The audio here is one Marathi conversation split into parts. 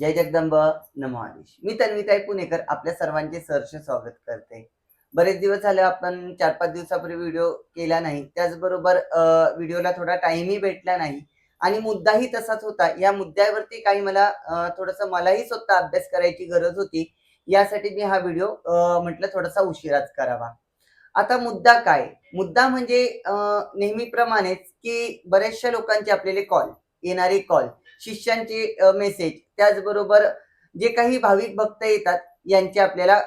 जय जगदंब नमो मी तन्विताई पुणेकर आपल्या सर्वांचे सहर्ष स्वागत करते. बरेच दिवस झाले आपण चार पाच दिवसापूर्वी व्हिडिओ केला नाही. त्याचबरोबर व्हिडिओला थोडा टाइमही भेटला नाही. आणि मुद्दाही तसाच होता. या मुद्द्यावरती काही मला थोडंसं मलाही स्वतः अभ्यास करायची गरज होती. यासाठी मी हा व्हिडिओ म्हटलं थोडासा उशिराच करावा. आता मुद्दा काय? मुद्दा म्हणजे नेहमीप्रमाणेच की बऱ्याचशा लोकांचे आपल्याला कॉल येणारे कॉल शिष्यांचे मेसेज त्याचबरोबर जे काही भाविक भक्त येतात यांचे आपल्याला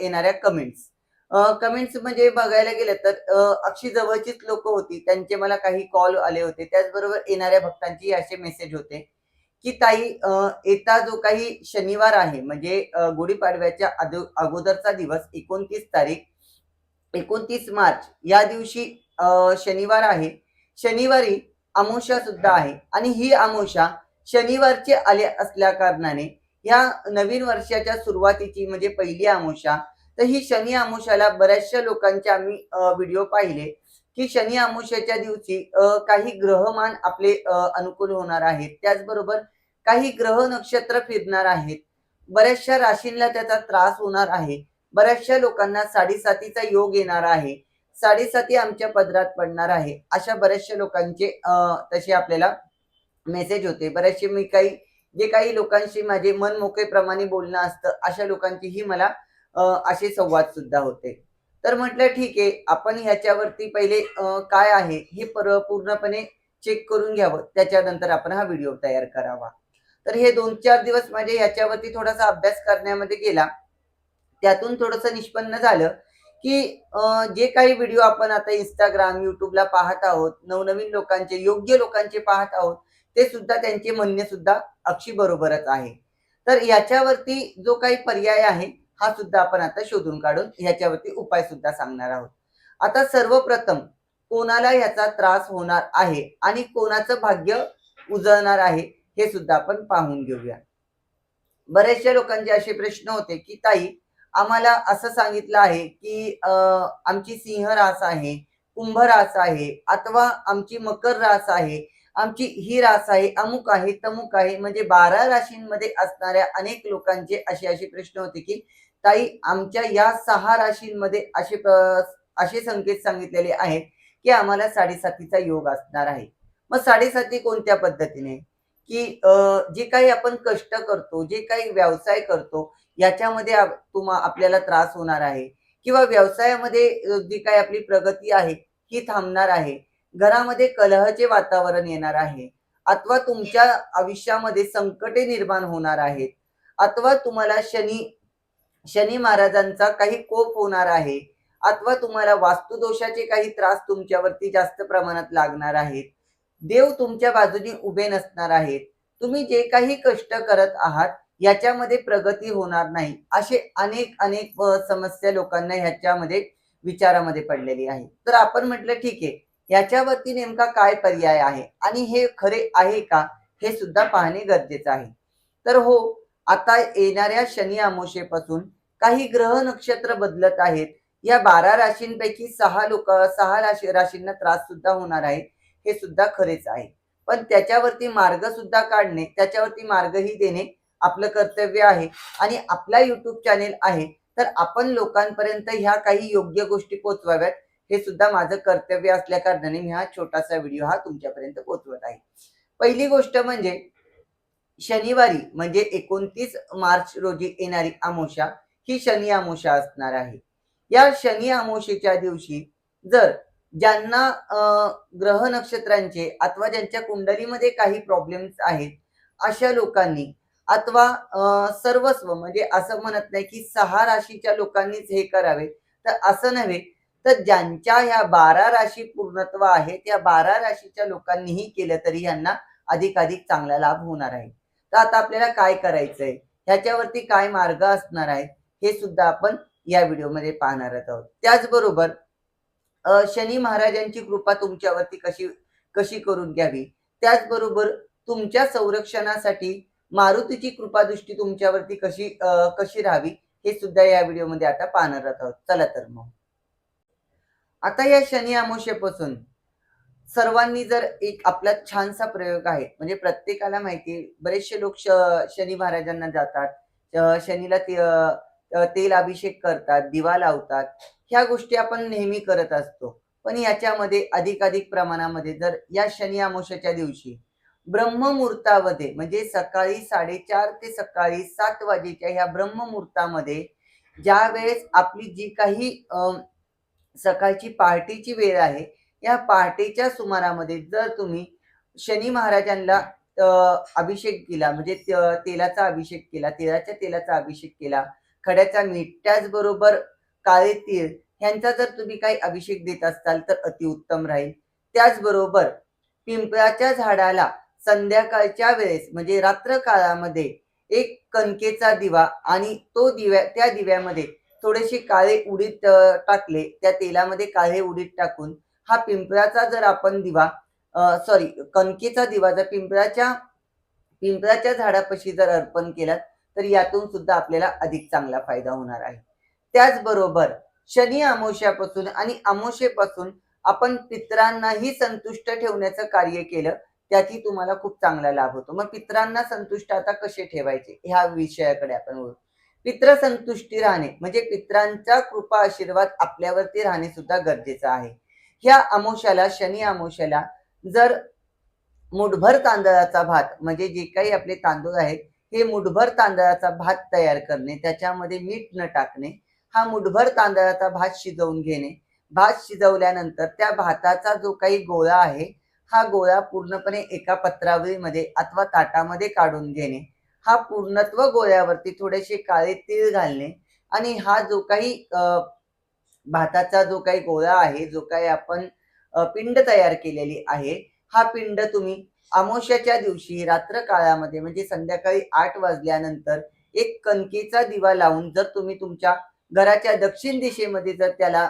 येणाऱ्या कमेंट्स कमेंट्स म्हणजे बघायला गेलं तर अक्षी जवळचीच लोक होती. त्यांचे मला काही कॉल आले होते. त्याचबरोबर येणाऱ्या भक्तांची असे मेसेज होते की ताई येता जो काही शनिवार आहे म्हणजे गुढीपाडव्याच्या अगोदरचा दिवस एकोणतीस तारीख एकोणतीस मार्च या दिवशी शनिवार आहे. शनिवारी अमावस्या सुद्धा आहे. आणि ही अमावस्या शनिवारचे आले असल्या कारणाने या नवीन वर्षाच्या सुरुवातीची म्हणजे पहिली आमुषा तर ही शनी आमुषाला बऱ्याचशा लोकांचे आम्ही व्हिडिओ पाहिले की शनी आमुषाच्या दिवशी काही ग्रहमान आपले अनुकूल होणार आहेत. त्याचबरोबर काही ग्रह नक्षत्र फिरणार आहेत. बऱ्याचशा राशींना त्याचा त्रास होणार आहे. बऱ्याचशा लोकांना साडेसातीचा योग येणार आहे. साडेसाती आमच्या पदरात पडणार आहे. अशा बऱ्याचशा लोकांचे तसे आपल्याला मेसेज होते. बरेचसे मी काही जे काही लोकांशी माझे मन मोकळेप्रमाणे बोलणं असतं अशा लोकांचीही मला असे संवाद सुद्धा होते. तर म्हटलं ठीक आहे आपण ह्याच्यावरती पहिले काय आहे हे पर पूर्णपणे चेक करून घ्यावं. त्याच्यानंतर आपण हा व्हिडिओ तयार करावा. तर हे दोन चार दिवस माझे ह्याच्यावरती थोडासा अभ्यास करण्यामध्ये गेला. त्यातून थोडंसं निष्पन्न झालं की जे काही व्हिडिओ आपण आता इंस्टाग्राम युट्यूबला पाहत आहोत नवनवीन लोकांचे योग्य लोकांचे पाहत आहोत ते सुद्धा त्यांचे म्हणणे सुद्धा अक्षी बरोबरच आहे. तर याच्यावरती जो काही पर्याय आहे हा सुद्धा आपण आता शोधून काढून ह्याच्यावरती उपाय सुद्धा सांगणार आहोत. आता सर्वप्रथम कोणाला ह्याचा त्रास होणार आहे आणि कोणाचं भाग्य उजळणार आहे हे सुद्धा आपण पाहून घेऊया. बऱ्याचशा लोकांचे असे प्रश्न होते की ताई आम्हाला असं सांगितलं आहे की अं, आमची सिंह रास आहे कुंभ रास आहे अथवा आमची मकर रास आहे आमची ही रास आहे अमुक आहे तमुक आहे. म्हणजे बारा राशींमध्ये असणाऱ्या अनेक लोकांचे असे असे प्रश्न होते की ताई आमच्या या सहा राशींमध्ये असे असे संकेत सांगितलेले आहेत की आम्हाला साडेसातीचा योग असणार आहे. मग साडेसाती कोणत्या पद्धतीने? की जे काही आपण कष्ट करतो जे काही व्यवसाय करतो याच्यामध्ये तुम्हा आपल्याला त्रास होणार आहे. किंवा व्यवसायामध्ये जी काही आपली प्रगती आहे ही थांबणार आहे. घरामध्ये कलहचे वातावरण येणार आहे. अथवा तुमच्या आयुष्यामध्ये संकटे निर्माण होणार आहेत. अथवा तुम्हाला शनी शनी महाराजांचा काही कोप होणार आहे. अथवा तुम्हाला वास्तुदोषाचे काही त्रास तुमच्यावरती जास्त प्रमाणात लागणार आहेत. देव तुमच्या बाजूने उभे नसणार आहेत. तुम्ही जे काही कष्ट करत आहात याच्यामध्ये प्रगती होणार नाही. असे अनेक अनेक समस्या लोकांना ह्याच्यामध्ये विचारामध्ये पडलेली आहे. तर आपण म्हटलं ठीक आहे. याच्यावरती नेमका काय पर्याय आहे? आणि हे खरे आहे का? हे सुद्धा पाहणे गरजेचं आहे. तर हो आता येणाऱ्या शनी अमोशेपासून काही ग्रह नक्षत्र बदलत आहेत. या बारा राशींपैकी सहा लोक सहा राशी राशींना त्रास सुद्धा होणार आहे. हे सुद्धा खरेच आहे. पण त्याच्यावरती मार्ग सुद्धा काढणे त्याच्यावरती मार्गही देणे आपलं कर्तव्य आहे. आणि आपला युट्यूब चॅनेल आहे. तर आपण लोकांपर्यंत ह्या काही योग्य गोष्टी पोचवाव्यात. हे सुद्धा माझं कर्तव्य असल्या कारणाने मी हा छोटासा व्हिडिओ हा तुमच्यापर्यंत पोहोचवत आहे. पहिली गोष्ट म्हणजे शनिवारी म्हणजे एकोणतीस मार्च रोजी येणारी अमावस्या ही शनी अमावस्या असणार आहे. या शनी अमावस्येच्या दिवशी जर ज्यांना अं, ग्रह नक्षत्रांचे अथवा ज्यांच्या कुंडलीमध्ये काही प्रॉब्लेम्स आहेत अशा लोकांनी अथवा सर्वस्व म्हणजे असं म्हणत नाही की सहा राशीच्या लोकांनीच हे करावे तर असं नव्हे. तर ज्यांच्या ह्या बारा राशी पूर्णत्व आहे त्या बारा राशीच्या लोकांनीही केलं तरी यांना अधिकाधिक चांगला लाभ होणार आहे. तर आता आपल्याला काय करायचंय? ह्याच्यावरती काय मार्ग असणार आहे हे सुद्धा आपण या व्हिडिओमध्ये पाहणार आहोत. त्याचबरोबर शनी महाराजांची कृपा तुमच्यावरती कशी कशी करून घ्यावी? त्याचबरोबर तुमच्या संरक्षणासाठी मारुतीची कृपादृष्टी तुमच्यावरती कशी कशी राहावी? हे सुद्धा या व्हिडिओमध्ये आता पाहणार आहोत. चला तर मग. आता या शनी आमोशेपासून सर्वांनी जर एक आपला छानसा प्रयोग आहे म्हणजे प्रत्येकाला माहिती बरेचसे लोक श- शनी महाराजांना जातात शनीला ते- तेल अभिषेक करतात दिवा लावतात ह्या गोष्टी आपण नेहमी करत असतो. पण याच्यामध्ये अधिकाधिक प्रमाणामध्ये जर या शनी आमोशाच्या दिवशी ब्रह्ममुहूर्तामध्ये म्हणजे सकाळी साडेचार ते सकाळी सात वाजेच्या ह्या ब्रह्ममुहूर्तामध्ये ज्या वेळेस आपली जी काही सकाळची पहाटेची वेळ आहे. या पहाटेच्या सुमारामध्ये जर तुम्ही शनी महाराजांना अभिषेक केला म्हणजे त- तेलाचा अभिषेक केला तेलाच्या तेलाचा अभिषेक केला खड्याचा मीठ त्याचबरोबर काळे तीळ ह्यांचा जर तुम्ही काही अभिषेक देत असाल तर अतिउत्तम राहील. त्याचबरोबर पिंपळाच्या झाडाला संध्याकाळच्या वेळेस म्हणजे रात्र काळामध्ये एक कणकेचा दिवा आणि तो दिव्या त्या दिव्यामध्ये थोडेसे काळे उडीद टाकले. त्या तेलामध्ये काळे उडीद टाकून हा पिंपळाचा जर आपण दिवा सॉरी कणकेचा दिवा जर पिंपळाच्या पिंपळाच्या झाडापाशी जर अर्पण केला तर यातून सुद्धा आपल्याला अधिक चांगला फायदा होणार आहे. त्याचबरोबर शनी अमावस्यापासून आणि अमावस्येपासून आपण पित्रांनाही संतुष्ट ठेवण्याचं कार्य केलं त्याची तुम्हाला खूप चांगला लाभ होतो. मग पित्रांना संतुष्ट आता कसे ठेवायचे? ह्या विषयाकडे आपण पित्रसंतुष्टी पित्र संतुष्टी राहणे म्हणजे पित्रांचा कृपा आशीर्वाद आपल्यावरती राहणे सुद्धा गरजेचं आहे. ह्या अमोशाला शनी अमोशाला जर मुठभर तांदळाचा भात म्हणजे जे काही आपले तांदूळ आहेत हे मुठभर तांदळाचा भात तयार करणे त्याच्यामध्ये मीठ न टाकणे हा मुठभर तांदळाचा भात शिजवून घेणे भात शिजवल्यानंतर त्या भाताचा जो काही गोळा आहे हा गोळा पूर्णपणे एका पत्रावळीमध्ये अथवा ताटामध्ये काढून घेणे हा पूर्णत्व गोळ्यावरती थोडेसे काळे तीळ घालणे आणि हा जो काही भाताचा जो काही गोळा आहे जो काही आपण पिंड तयार केलेली आहे हा पिंड तुम्ही अमावस्याच्या दिवशी रात्र काळामध्ये म्हणजे संध्याकाळी आठ वाजल्यानंतर एक कणकेचा दिवा लावून जर तुम्ही तुमच्या घराच्या दक्षिण दिशेमध्ये जर त्याला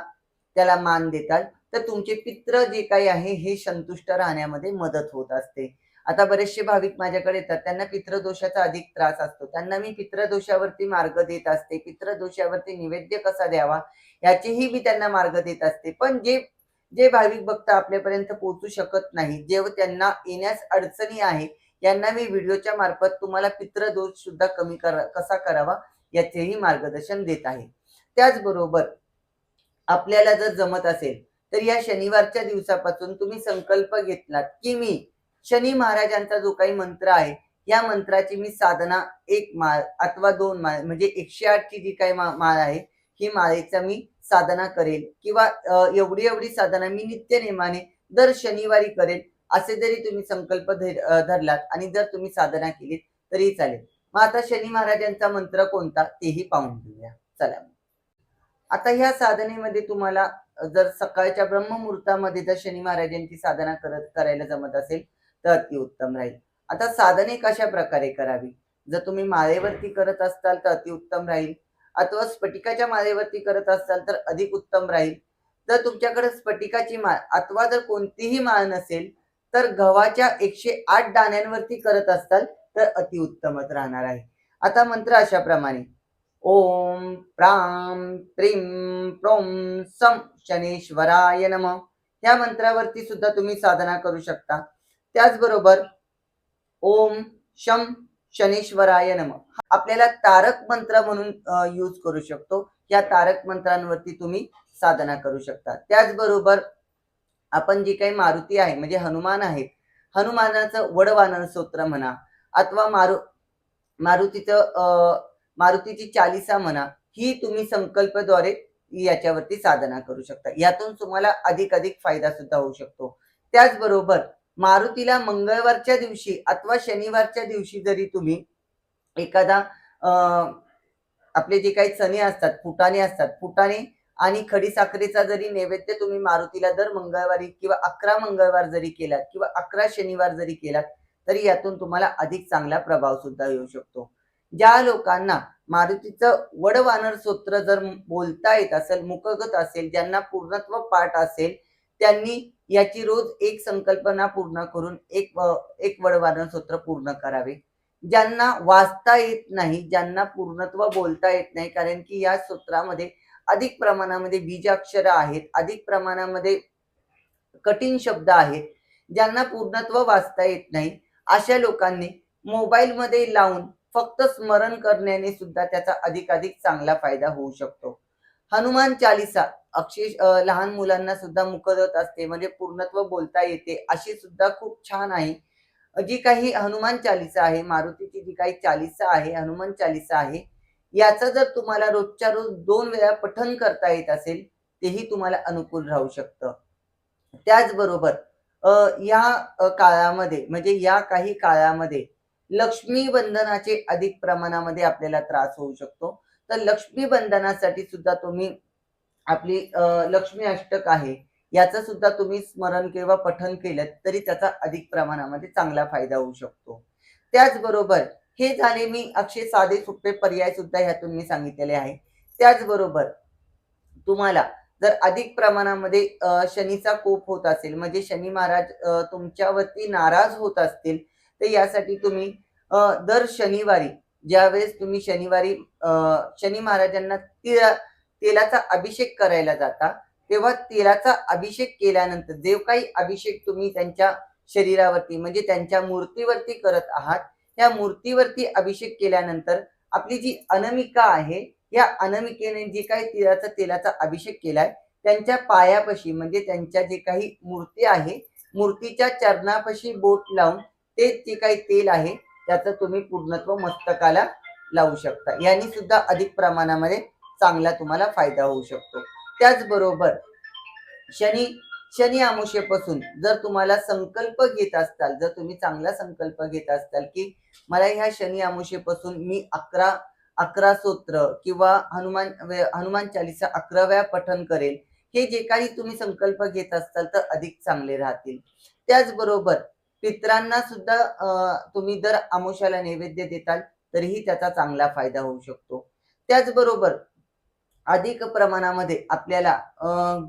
त्याला मान देताल तर तुमचे पित्र जे काही आहे हे संतुष्ट राहण्यामध्ये मदत होत असते. आता बरेचसे भाविक माझ्याकडे येतात. त्यांना पित्रदोषाचा अधिक त्रास असतो. त्यांना मी पित्रदोषावरती मार्ग देत असते. पित्रदोषावरती निवेद्य कसा द्यावा? याचेही मी त्यांना मार्ग देत असते. पण जे जे भाविक भक्त आपल्यापर्यंत पोहोचू शकत नाही जे त्यांना येण्यास अडचणी आहे यांना मी व्हिडिओच्या मार्फत तुम्हाला पित्रदोष सुद्धा कमी करा कसा करावा? याचेही मार्गदर्शन देत आहे. त्याचबरोबर आपल्याला जर जमत असेल तर या शनिवारच्या दिवसापासून तुम्ही संकल्प घेतलात की मी शनी महाराजांचा जो काही मंत्र आहे या मंत्राची मी साधना एक माळ अथवा दोन माळ म्हणजे एकशे आठची जी काही माळ आहे ही माळेचा मी साधना करेल. किंवा एवढी एवढी साधना मी नित्य नेमाने दर शनिवारी करेल असे जरी तुम्ही संकल्प धर- धरलात आणि जर तुम्ही साधना केलीत तरी चालेल. मग आता शनी महाराजांचा मंत्र कोणता तेही पाहून घेऊया. चला. आता ह्या साधनेमध्ये तुम्हाला जर सकाळच्या ब्रह्ममुहूर्तामध्ये जर शनी महाराजांची साधना करत करायला जमत असेल तर अतिउत्तम राहील. आता साधने कशा प्रकारे करावी? जर तुम्ही माळेवरती करत असाल तर अतिउत्तम राहील. अथवा स्फटिकाच्या माळेवरती करत असाल तर अधिक उत्तम राहील. जर तुमच्याकडे स्फटिकाची माळ अथवा जर कोणतीही माळ नसेल तर गव्हाच्या एकशे आठ दाण्यांवरती करत असाल तर अतिउत्तमच राहणार आहे. आता मंत्र अशा प्रमाणे ओम प्राम प्रीम प्रोम सम शनेश्वराय नम. या मंत्रावरती सुद्धा तुम्ही साधना करू शकता. त्याचबरोबर ओम शम शनेश्वराय नम. आपल्याला तारक मंत्र म्हणून यूज करू शकतो. या तारक मंत्रांवरती तुम्ही साधना करू शकता. त्याचबरोबर आपण जी काही मारुती आहे म्हणजे हनुमान आहेत हनुमानाचं वडवानर स्तोत्र म्हणा अथवा मारु मारुतीचं मारुतीची चालिसा म्हणा ही तुम्ही संकल्पद्वारे याच्यावरती साधना करू शकता. यातून तुम्हाला अधिक अधिक फायदा सुद्धा होऊ शकतो. त्याचबरोबर मारुतीला मंगळवारच्या दिवशी अथवा शनिवारच्या दिवशी जरी तुम्ही एखादा अं, आपले जे काही चणे असतात फुटाणे असतात फुटाणे आणि खडी साखरेचा जरी नैवेद्य तुम्ही मारुतीला दर मंगळवारी किंवा अकरा मंगळवार जरी केलात किंवा अकरा शनिवार जरी केलात तरी यातून तुम्हाला अधिक चांगला प्रभाव सुद्धा येऊ शकतो. ज्या लोकांना मारुतीचं वडवानर स्तोत्र जर बोलता येत असेल मुखगत असेल ज्यांना पूर्णत्व पाठ असेल त्यांनी याची रोज एक संकल्पना पूर्ण करून एक एक वडवानर सूत्र पूर्ण करावे. ज्यांना वाचता येत नाही ज्यांना पूर्णत्व बोलता येत नाही कारण की या सूत्रामध्ये अधिक प्रमाणामध्ये बीजाक्षर आहेत अधिक प्रमाणामध्ये कठीण शब्द आहेत ज्यांना पूर्णत्व वाचता येत नाही अशा लोकांनी मोबाईलमध्ये लावून फक्त स्मरण करण्याने सुद्धा त्याचा अधिकाधिक चांगला फायदा होऊ शकतो. हनुमान चालिसा अक्षय लहान मुलांना सुद्धा मुकदत असते म्हणजे पूर्णत्व बोलता येते अशी सुद्धा खूप छान आहे. जी काही हनुमान चालिसा आहे मारुतीची जी काही चालिसा आहे हनुमान चालिसा आहे याचं जर तुम्हाला रोजच्या रोज दोन वेळा पठण करता येत असेल तेही तुम्हाला अनुकूल राहू शकतं. त्याचबरोबर या काळामध्ये म्हणजे या काही काळामध्ये लक्ष्मी बंधनाचे अधिक प्रमाणामध्ये आपल्याला त्रास होऊ शकतो. तर लक्ष्मी बंधनासाठी सुद्धा तुम्ही आपली लक्ष्मी अष्टक आहे. याचं सुद्धा तुम्ही स्मरण किंवा पठन केलं तरी त्याचा अधिक प्रमाणामध्ये चांगला फायदा होऊ शकतो. त्याचबरोबर हे झाले मी अक्षय साधे सोपे पर्याय सुद्धा ह्यातून मी सांगितलेले आहे. त्याचबरोबर तुम्हाला जर अधिक प्रमाणामध्ये शनीचा कोप होत असेल म्हणजे शनी महाराज तुमच्यावरती नाराज होत असतील तर यासाठी तुम्ही दर शनिवारी ज्यावेळेस तुम्ही शनिवारी शनी महाराजांना तिळा तेलाचा अभिषेक करायला जाता तेव्हा तेलाचा अभिषेक केल्यानंतर जे काही अभिषेक तुम्ही त्यांच्या शरीरावरती म्हणजे त्यांच्या मूर्तीवरती करत आहात त्या मूर्तीवरती अभिषेक केल्यानंतर आपली जी अनामिका आहे या अनामिकेने जे काही तिळाचा तेलाचा अभिषेक केलाय त्यांच्या पायापाशी म्हणजे त्यांच्या जे काही मूर्ती आहे मूर्तीच्या चरणापाशी बोट लावून ते जे काही तेल आहे त्याचं तुम्ही पूर्णत्व मस्तकाला लावू शकता. यांनी सुद्धा अधिक प्रमाणामध्ये चांगला तुम्हाला फायदा होऊ शकतो. त्याचबरोबर शनी शनी आमुषेपासून जर तुम्हाला संकल्प घेत असताल जर तुम्ही चांगला संकल्प घेत असताल की मला ह्या शनी आमुषेपासून मी अकरा अकरा सूत्र किंवा हनुमान हनुमान चालिसा अकरा वेळा करेल. हे जे काही तुम्ही संकल्प घेत असाल तर अधिक चांगले राहतील. त्याचबरोबर पित्रांना सुद्धा तुम्ही जर आमुष्याला नैवेद्य देताल तरीही त्याचा चांगला फायदा होऊ शकतो. त्याचबरोबर अधिक प्रमाणामध्ये आपल्याला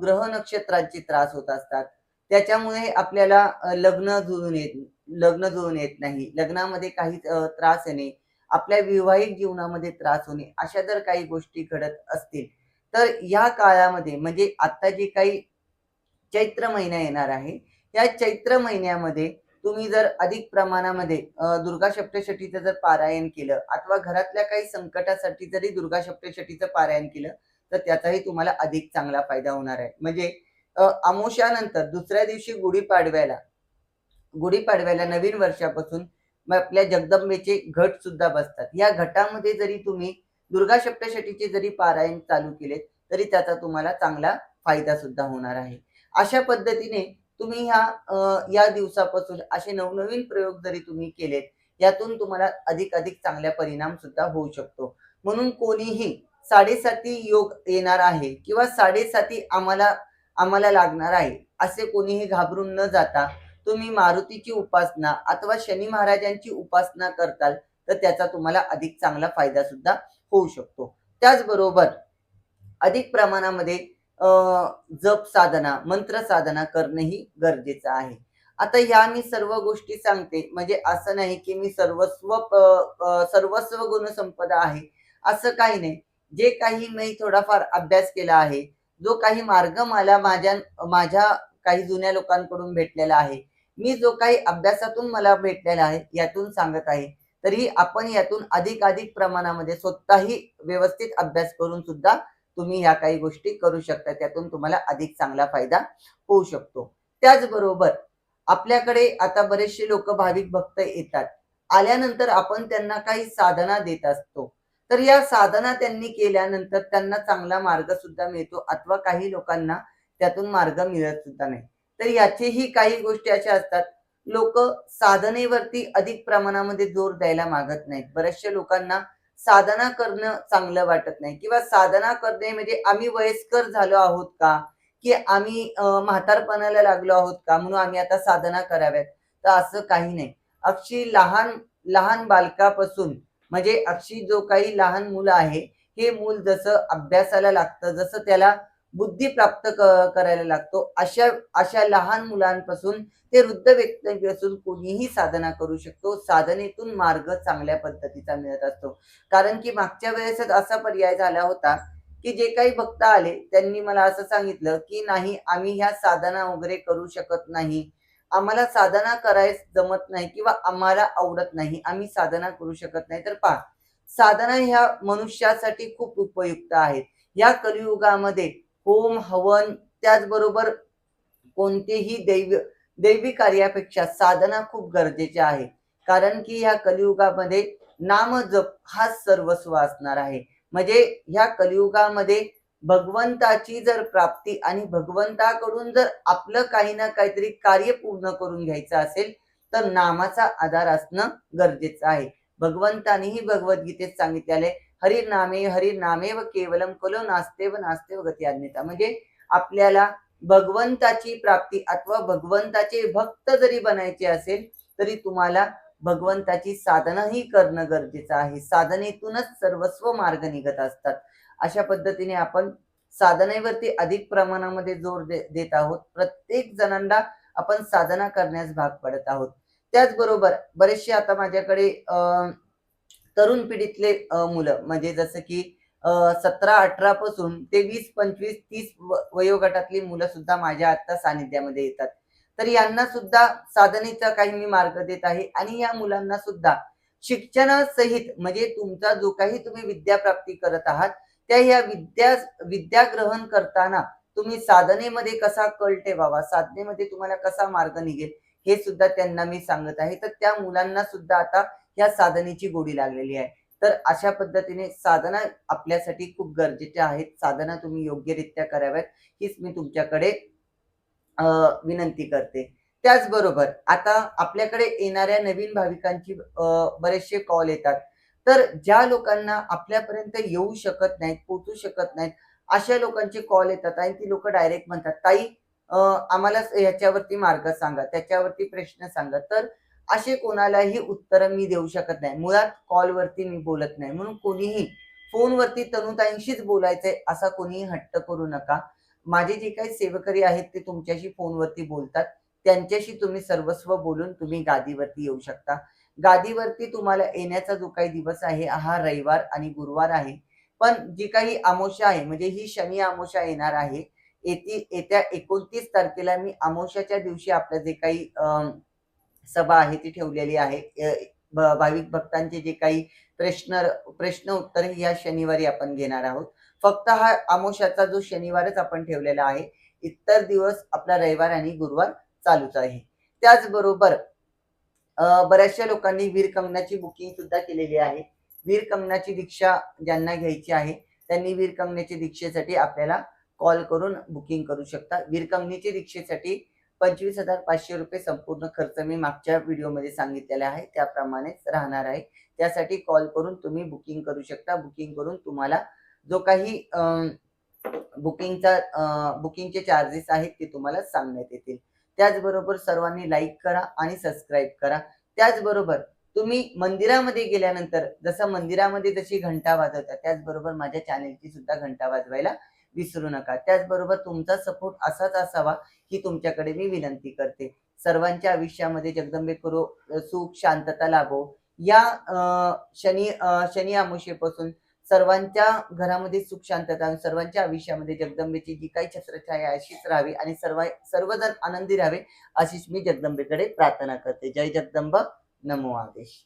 ग्रह नक्षत्रांचे त्रास होत असतात. त्याच्यामुळे आपल्याला लग्न जुळून येत लग्न जुळून येत नाही. लग्नामध्ये काही त्रास येणे आपल्या वैवाहिक जीवनामध्ये त्रास होणे अशा जर काही गोष्टी घडत असतील तर या काळामध्ये म्हणजे आता जे काही चैत्र महिना येणार आहे या चैत्र महिन्यामध्ये तुम्ही जर अधिक प्रमाणामध्ये दुर्गा सप्तशतीचं जर पारायण केलं अथवा घरातल्या काही संकटासाठी जरी दुर्गा सप्तशतीचं पारायण केलं तर त्याचाही तुम्हाला अधिक चांगला फायदा होणार आहे. म्हणजे अमोशानंतर दुसऱ्या दिवशी गुढीपाडव्याला गुढीपाडव्याला नवीन वर्षापासून आपल्या जगदंबेचे घट सुद्धा बसतात. या घटामध्ये जरी तुम्ही दुर्गा सप्तशतीचे जरी पारायण चालू केले तरी त्याचा तुम्हाला चांगला फायदा सुद्धा होणार आहे. अशा पद्धतीने तुम्ही ह्या या दिवसापासून असे नवनवीन प्रयोग जरी तुम्ही केलेत यातून तुम्हाला अधिक अधिक चांगल्या परिणाम सुद्धा होऊ शकतो. म्हणून कोणीही साडेसाती योग येणार आहे किंवा साडेसाती आम्हाला आम्हाला लागणार आहे असे कोणीही घाबरून न जाता तुम्ही मारुतीची उपासना अथवा शनी महाराजांची उपासना करताल तर त्याचा तुम्हाला अधिक चांगला फायदा सुद्धा होऊ शकतो. त्याचबरोबर अधिक प्रमाणामध्ये जप साधना मंत्र साधना करणेही गरजेचं आहे. आता ह्या मी सर्व गोष्टी सांगते म्हणजे असं नाही की मी सर्वस्व सर्वस्व गुणसंपदा आहे असं काही नाही. जे काही मी थोडाफार अभ्यास केला आहे जो काही मार्ग मला माझ्या माझ्या काही जुन्या लोकांकडून भेटलेला आहे मी जो काही अभ्यासातून मला भेटलेला आहे यातून सांगत आहे तरी आपण यातून अधिक अधिक प्रमाणामध्ये स्वतःही व्यवस्थित अभ्यास करून सुद्धा तुम्ही ह्या काही गोष्टी करू शकता त्यातून तुम्हाला अधिक चांगला फायदा होऊ शकतो. त्याचबरोबर आपल्याकडे आता बरेचसे लोक भाविक भक्त येतात. आल्यानंतर आपण त्यांना काही साधना देत असतो. तर या साधना त्यांनी केल्यानंतर त्यांना चांगला मार्ग सुद्धा मिळतो अथवा काही लोकांना त्यातून मार्ग मिळत सुद्धा नाही. तर याचेही काही गोष्टी अशा असतात. लोक साधनेवरती अधिक प्रमाणामध्ये जोर द्यायला मागत नाहीत. बऱ्याचशा लोकांना साधना करणं चांगलं वाटत नाही. किंवा साधना करणे म्हणजे आम्ही वयस्कर झालो आहोत का? की आम्ही म्हातारपणाला लागलो आहोत का? म्हणून आम्ही आता साधना कराव्यात. तर असं काही नाही. अक्षी लहान लहान बालकापासून म्हणजे अक्षी जो काही लहान मुलं आहे हे मूल जसं अभ्यासाला लागतं जसं त्याला बुद्धी प्राप्त करायला लागतो. अशा अशा लहान मुलांपासून ते वृद्ध व्यक्तीपासून कोणीही साधना करू शकतो. साधनेतून मार्ग चांगल्या पद्धतीचा मिळत असतो. कारण की मागच्या वेळेसच असा पर्याय झाला होता की जे काही भक्त आले त्यांनी मला असं सांगितलं की नाही आम्ही ह्या साधना वगैरे करू शकत नाही. आम्हाला साधना करायच जमत नाही किंवा आम्हाला आवडत नाही. आम्ही साधना करू शकत नाही. तर पहा साधना ह्या मनुष्यासाठी खूप उपयुक्त आहेत. या कलियुगामध्ये होम हवन त्याचबरोबर कोणतेही दैव दैवी कार्यापेक्षा साधना खूप गरजेचे आहे. कारण की ह्या कलियुगामध्ये नाम जप हा सर्वस्व असणार आहे. म्हणजे ह्या कलियुगामध्ये भगवंताची जर प्राप्ती आणि भगवंताकडून जर आपलं काही ना काहीतरी कार्य पूर्ण करून घ्यायचं असेल तर नामाचा आधार असणं गरजेचं आहे. भगवंतानेही भगवद्गीतेत सांगितले हरिनामे हरिनामे व केवलम कलो नास्ते व नास्ते व गती अन्यता म्हणजे आपल्याला भगवंताची प्राप्ती अथवा भगवंताचे भक्त जरी बनायचे असेल तरी तुम्हाला भगवंताची साधनाही करणं गरजेचं आहे. साधनेतूनच सर्वस्व मार्ग निघत असतात. अशा पद्धतीने आपण साधनेवरती अधिक प्रमाणामध्ये जोर दे, देत आहोत. प्रत्येक जणांना आपण साधना करण्यास भाग पडत आहोत. त्याचबरोबर बरेचसे आता माझ्याकडे अं, तरुण पिढीतले मुलं. म्हणजे जसं की सतरा अठरा पासून ते वीस पंचवीस तीस वयोगटातली मुलं सुद्धा माझ्या आता सानिध्यामध्ये येतात. तर यांना सुद्धा साधनेचा काही मी मार्ग देत आहे. आणि या मुलांना सुद्धा शिक्षणासहित म्हणजे तुमचा जो काही तुम्ही विद्या प्राप्ती करत आहात त्या या विद्या विद्या ग्रहण करताना तुम्ही साधनेमध्ये कसा कल ठेवावा? साधनेमध्ये तुम्हाला कसा मार्ग निघेल? हे सुद्धा त्यांना मी सांगत आहे. तर त्या मुलांना सुद्धा आता ह्या साधनेची गोडी लागलेली आहे. तर अशा पद्धतीने साधना आपल्यासाठी खूप गरजेच्या आहेत. साधना तुम्ही योग्यरित्या कराव्यात हीच मी तुमच्याकडे विनंती करते. त्याचबरोबर आता आपल्याकडे येणाऱ्या नवीन भाविकांची बरेचसे कॉल येतात. तर ज्या लोकांना आपल्यापर्यंत येऊ शकत नाहीत पोचू शकत नाहीत अशा लोकांचे कॉल येतात आणि ती लोक डायरेक्ट म्हणतात ताई आम्हाला ह्याच्यावरती मार्ग सांगा त्याच्यावरती प्रश्न सांगा. तर असे कोणालाही उत्तर मी देऊ शकत नाही. मुळात कॉलवरती मी बोलत नाही. म्हणून कोणीही फोनवरती तनुताईंशीच बोलायचंय असा कोणीही हट्ट करू नका. माझे जे काही सेवकरी आहेत ते तुमच्याशी फोनवरती बोलतात. त्यांच्याशी तुम्ही सर्वस्व बोलून तुम्ही गादीवरती येऊ शकता. गादीवरती तुम्हाला येण्याचा जो काही दिवस आहे हा रविवार आणि गुरुवार आहे. पण जी काही अमोशा आहे म्हणजे ही शनी आमोशा येणार आहे येती येत्या एकोणतीस तारखेला मी आमोशाच्या दिवशी आपलं जे काही अं, सभा आहे ती ठेवलेली आहे. भाविक भक्तांचे जे काही प्रश्न प्रश्न उत्तर या शनिवारी आपण घेणार आहोत. फक्त हा अमोशाचा जो शनिवारच आपण ठेवलेला आहे इतर दिवस आपला रविवार आणि गुरुवार चालूच आहे. त्याचबरोबर बऱ्याचशा लोकांनी वीर कंगनाची बुकिंग सुद्धा केलेली आहे. वीर कंगनाची दीक्षा ज्यांना घ्यायची आहे त्यांनी वीर कंगनाच्या दीक्षेसाठी आपल्याला कॉल करून बुकिंग करू शकता. वीर कंगनीच्या दीक्षेसाठी पंचवीस हजार पाचशे रुपये संपूर्ण खर्च मी मागच्या व्हिडिओमध्ये सांगितलेला आहे. त्याप्रमाणेच राहणार आहे. त्यासाठी कॉल करून तुम्ही बुकिंग करू शकता. बुकिंग करून तुम्हाला जो काही बुकिंगचा बुकिंगचे चार्जेस आहेत ते तुम्हाला सांगण्यात येतील. त्याचबरोबर सर्वांनी लाईक करा आणि सबस्क्राईब करा. त्याचबरोबर तुम्ही मंदिरामध्ये गेल्यानंतर जसं मंदिरामध्ये जशी घंटा वाजवता त्याचबरोबर माझ्या चॅनेलची सुद्धा घंटा वाजवायला विसरू नका. त्याचबरोबर तुमचा सपोर्ट असाच असावा ही तुमच्याकडे मी विनंती करते. सर्वांच्या आयुष्यामध्ये जगदंबे करो सुख शांतता लाभो. या शनी शनी अमावस्येपासून सर्वांच्या घरामध्ये सुख शांतता आणि सर्वांच्या आयुष्यामध्ये जगदंबेची जी काही छत्रछाया आहे अशीच राहावी आणि सर्व सर्वजण आनंदी राहावे अशीच मी जगदंबेकडे प्रार्थना करते. जय जगदंब. नमो आदेश.